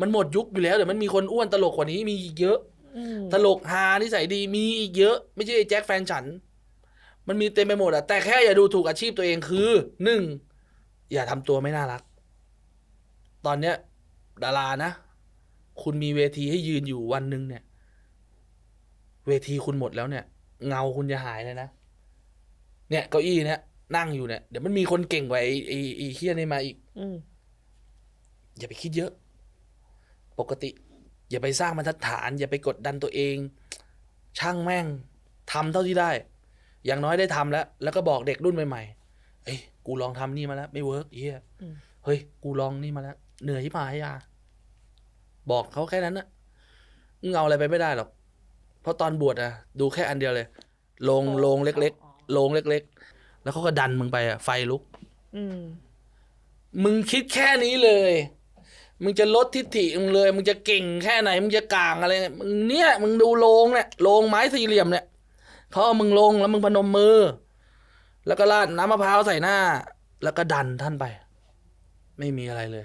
มันหมดยุคอยู่แล้วเดี๋ยวมันมีคนอ้วนตลกกว่านี้มีอีกเยอะอืมตลกฮานิสัยดีมีอีกเยอะ ไม่ใช่ไอ้แจ็คแฟนฉัน มันมีเต็มไปหมดอะแต่แค่อย่าดูถูกอาชีพตัวเองคือหนึ่งอย่าทำตัวไม่น่ารัก ตอนเนี้ย ดารานะ คุณมีเวทีให้ยืนอยู่วันหนึ่งเนี่ย เวทีคุณหมดแล้วเนี่ย เงาคุณจะหายเลยนะเนี่ยเก้าอี้เนี่ยนั่งอยู่เนี่ยเดี๋ยวมันมีคนเก่งกว่าไอ้ไอ้ไอ้เฮียนี่มาอีกอืมอย่าไปคิดเยอะ ปกติ อย่าไปสร้างบรรทัดฐาน อย่าไปกดดันตัวเอง ช่างแม่งทำเท่าที่ได้ อย่างน้อยได้ทำแล้ว แล้วก็บอกเด็กรุ่นใหม่ๆเอ้ยกูลองทำนี่มาแล้ว ไม่เวิร์กเฮียอืมเฮ้ย กูลองนี่มาแล้ว เหนื่อยที่พายาบอกเขาแค่นั้นนะมึงเอาอะไรไปไม่ได้หรอก เพราะตอนบวชอะดูแค่อันเดียวเลยลงลงเล็กๆลงเล็ก ๆ แล้วเขาก็ดันมึงไปอะไฟลุก อืมมึงคิดแค่นี้เลย มึงจะลดทิฐิมึงเลย มึงจะเก่งแค่ไหน มึงจะกลางอะไรมึงเนี่ย มึงดูโลงเนี่ยโลงไม้สี่เหลี่ยมเนี่ยเขาเอามึงลงแล้วมึงพนมมือ แล้วก็ราดน้ำมะพร้าวใส่หน้า แล้วก็ดันท่านไป ไม่มีอะไรเลย